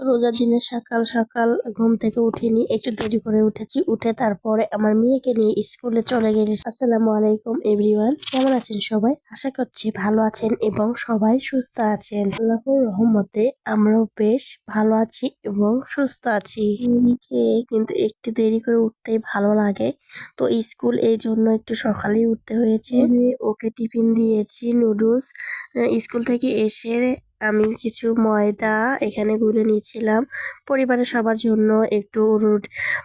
রোজার দিনে সকাল সকাল ঘুম থেকে উঠিনি একটু দেরি করে উঠেছি। উঠে তারপরে আমার মেয়েকে নিয়ে স্কুলে চলে গেলি আসসালামু আলাইকুম এভরিওয়ান কেমন আছেন সবাই? আশা করছি ভালো আছেন এবং সবাই সুস্থ আছেন। আল্লাহর রহমতে আমরাও বেশ ভালো আছি এবং সুস্থ আছি। মেয়েকে কিন্তু একটু দেরি করে উঠতেই ভালো লাগে। তো স্কুল এই জন্য একটু সকালেই উঠতে হয়েছে। ওকে টিফিন দিয়েছি নুডলস। স্কুল থেকে এসে আমি কিছু ময়দা এখানে গুলে নিয়েছিলাম। পরিবারের সবার জন্য একটু রুট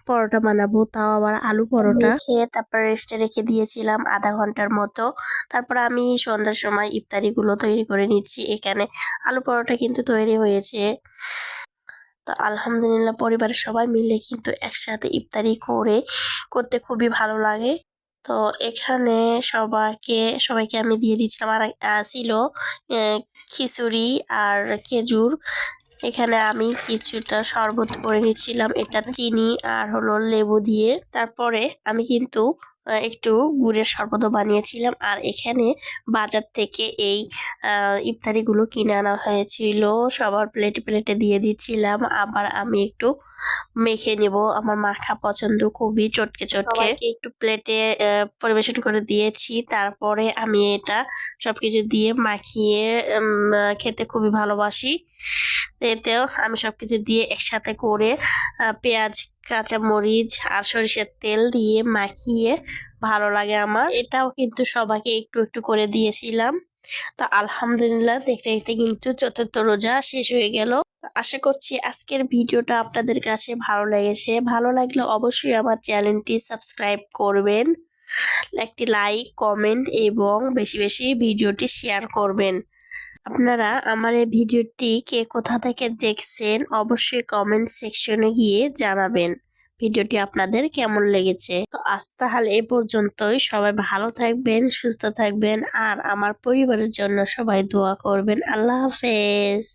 পরোটা বানাবো, তাও আবার আলু পরোটা। খেয়ে তারপর রেস্টে রেখে দিয়েছিলাম আধা ঘণ্টার মতো। তারপর আমি সন্ধ্যার সময় ইফতারিগুলো তৈরি করে নিচ্ছি। এখানে আলু পরোটা কিন্তু তৈরি হয়েছে। তো আলহামদুলিল্লাহ পরিবারের সবাই মিলে কিন্তু একসাথে ইফতারি করে, করতে খুবই ভালো লাগে। তো এখানে সবাইকে সবাইকে আমি দিয়ে দিচ্ছিলাম আর ছিল খিচুড়ি আর খেজুর। এখানে আমি কিছুটা শরবত করে নিচ্ছিলাম, এটা চিনি আর হলো লেবু দিয়ে। তারপরে আমি কিন্তু একটু গুড়ের শরবতও বানিয়েছিলাম। আর এখানে বাজার থেকে এই ইফতারিগুলো কিনে আনা হয়েছিল। সবার প্লেটে প্লেটে দিয়ে দিচ্ছিলাম। আবার আমি একটু মেখে নিব। আমার মাখা পছন্দ খুবই, চটকে চটকে। একটু প্লেটে পরিবেশন করে দিয়েছি। তারপরে আমি এটা সবকিছু দিয়ে মাখিয়ে খেতে খুবই ভালোবাসি। এতেও আমি সবকিছু দিয়ে একসাথে করে পেঁয়াজ, কাঁচামরিচ আর সরিষার তেল দিয়ে মাখিয়ে ভালো লাগে আমার। এটাও কিন্তু সবাইকে একটু একটু করে দিয়েছিলাম। তো আলহামদুলিল্লাহ দেখতে দেখতে কিন্তু চতুর্থ রোজা শেষ হয়ে গেল। আশা করছি আজকের ভিডিওটা আপনাদের কাছে ভালো লেগেছে। ভালো লাগলে অবশ্যই আমার চ্যানেলটি সাবস্ক্রাইব করবেন, একটি লাইক, কমেন্ট এবং বেশি বেশি ভিডিওটি শেয়ার করবেন। আপনারা আমার এই ভিডিওটি কে কোথা থেকে দেখছেন অবশ্যই কমেন্ট সেকশনে গিয়ে জানাবেন। ভিডিওটি আপনাদের কেমন লেগেছে? তো আজ তাহলে এ পর্যন্তই। সবাই ভালো থাকবেন, সুস্থ থাকবেন, আর আমার পরিবারের জন্য সবাই দোয়া করবেন। আল্লাহ হাফেজ।